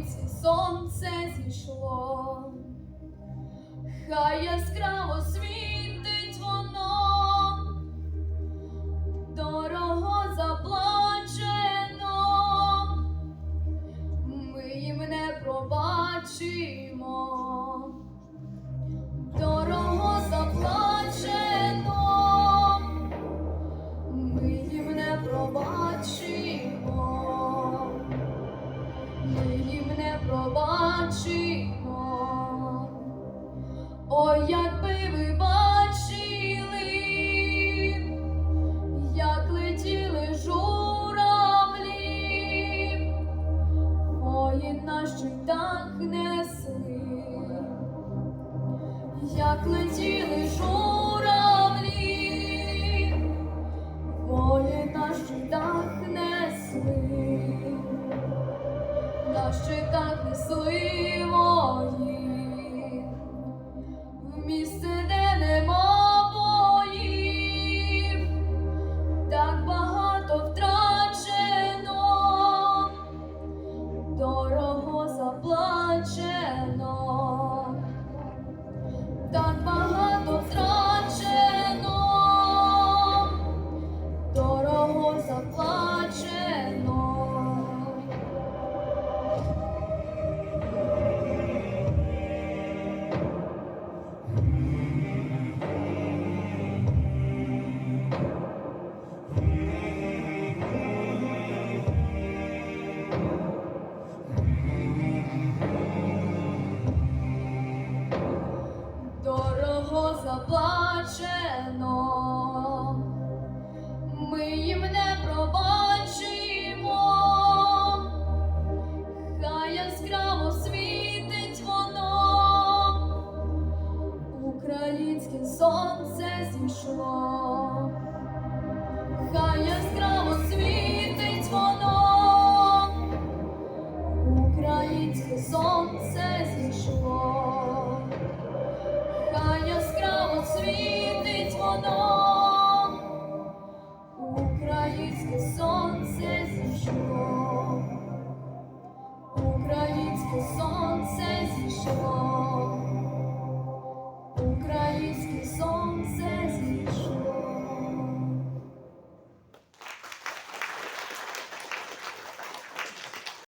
Українці сонце зійшло, хай яскраво світить воно, дорого заплачено, ми їм не пробачимо, Ой, якби ви бачили, як летіли журавлі, воїн наш так несли, як летіли журавлі, воїн наш так несли. На щитах несли заплачено. ми їм не сонце зійшло. Хай яскраво світить воно,